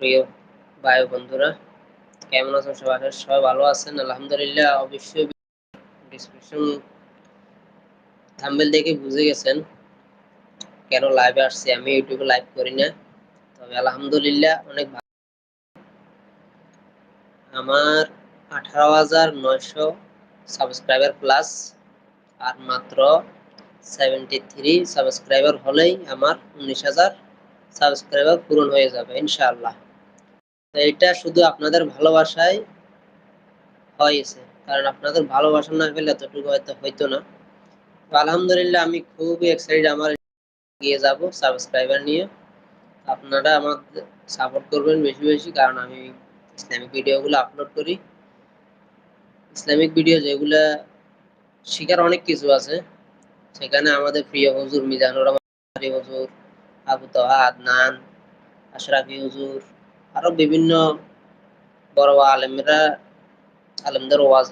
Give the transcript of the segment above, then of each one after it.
প্রিয় ভাই বন্ধুরা, কেমন আছেন সবাই? সবাই ভালো আছেন? আলহামদুলিল্লাহ, অবশ্যই ডিসক্রিপশন থাম্বেল দেখে বুঝে গেছেন কেন লাইভে আসছি। আমি ইউটিউবে লাইভ করি না। তবে আলহামদুলিল্লাহ, অনেক ভালো। আমার আঠারো হাজার নয়শো সাবস্ক্রাইবার প্লাস আর মাত্র সেভেন্টি থ্রি সাবস্ক্রাইবার হলেই আমার উনিশ হাজার সাবস্ক্রাইবার পূরণ হয়ে যাবে, ইনশাআল্লাহ। এটা শুধু আপনাদের ভালোবাসায় হয়েছে। কারণ আপনাদের ভালোবাসা না পেলে এতটুকু হয়তো হইতো না। আলহামদুলিল্লাহ আমি খুবই এক্সাইটেড আমার গিয়ে যাব সাবস্ক্রাইবার নিয়ে। আপনারা আমাদের সাপোর্ট করবেন বেশি বেশি, কারণ আমি ইসলামিক ভিডিওগুলো আপলোড করি। ইসলামিক ভিডিও যেগুলো শিখার অনেক কিছু আছে। সেখানে আমাদের প্রিয় হুজুর মিজানুর রহমান হুজুর আবু তোহা আদনান আশরাফি হুজুর আরও বিভিন্ন বড় আলেমরা, আলেমদের ওয়াজ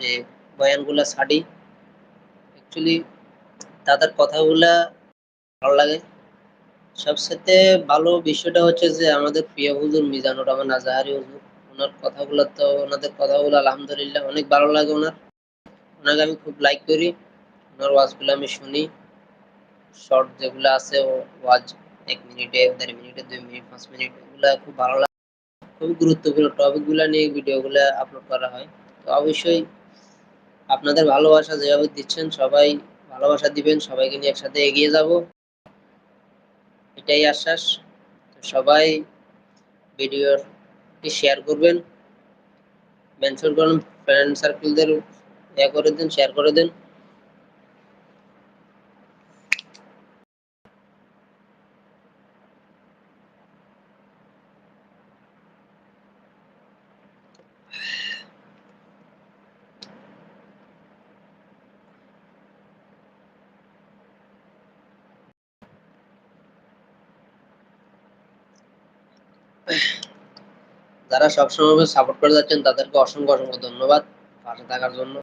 যে বয়ানগুলো ছাড়ি। অ্যাকচুয়ালি তাদের কথাগুলা ভালো লাগে। সবসাথে ভালো বিষয়টা হচ্ছে যে আমাদের প্রিয় হুজুর মিজানুর রহমান আজাহারি হুজুর, ওনার কথাগুলো তো, ওনাদের কথাগুলো আলহামদুলিল্লাহ অনেক ভালো লাগে ওনার। ওনাকে আমি খুব লাইক করি। ওনার ওয়াজগুলো আমি শুনি। শর্ট যেগুলো আছে ওয়াজ এক মিনিটে, দেড় মিনিটে, দুই মিনিট, পাঁচ মিনিট, এগুলো খুব ভালো লাগে। খুবই গুরুত্বপূর্ণ টপিকগুলো নিয়ে ভিডিওগুলো আপলোড করা হয়। তো অবশ্যই আপনাদের ভালোবাসা যেভাবে দিচ্ছেন, সবাই ভালোবাসা দিবেন, সবাইকে নিয়ে একসাথে এগিয়ে যাব। এটাই আশ্বাস। সবাই ভিডিওটি শেয়ার করবেন। মেনশন করুন ফ্রেন্ড সার্কেলদের ইয়ে করে দেন শেয়ার করে দেন। যারা সবসময় সাপোর্ট করে যাচ্ছেন, তাদেরকে অসংখ্য অসংখ্য ধন্যবাদ পাশে থাকার জন্য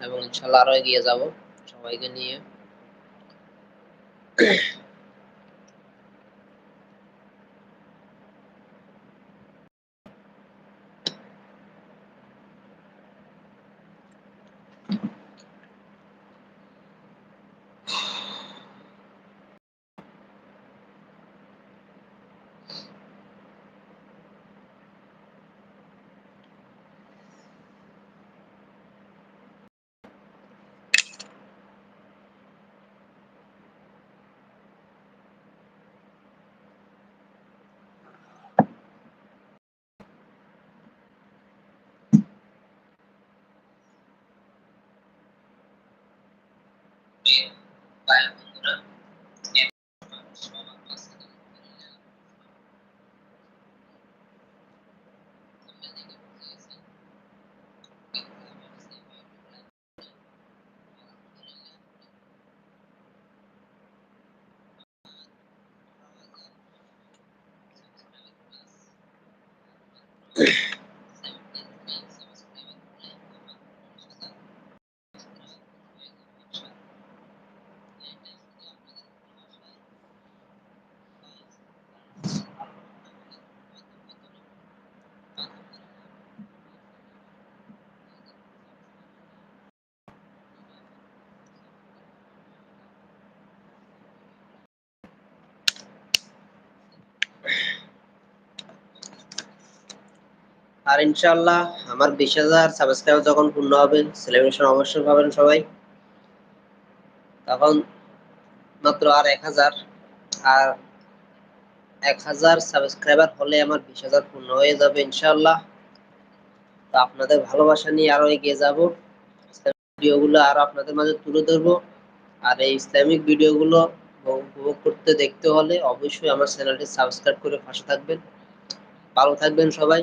এবং ইনশাল্লাহ আরও এগিয়ে যাব সবাইকে নিয়ে। में बाय मंगल আর ইনশাল্লাহ আমার বিশ হাজার সাবস্ক্রাইবার যখন পূর্ণ হবে সেলিব্রেশন অবশ্যই পাবেন সবাই। তখন মাত্র আর এক হাজার, আর এক হাজার সাবস্ক্রাইবার হলে আমার বিশ হাজার পূর্ণ হয়ে যাবে ইনশাল্লাহ তো আপনাদের ভালোবাসা নিয়ে আরও এগিয়ে যাব। ভিডিওগুলো আরও আপনাদের মাঝে তুলে ধরবো। আর এই ইসলামিক ভিডিওগুলো উপভোগ করতে দেখতে হলে অবশ্যই আমার চ্যানেলটি সাবস্ক্রাইব করে পাশে থাকবেন। ভালো থাকবেন সবাই।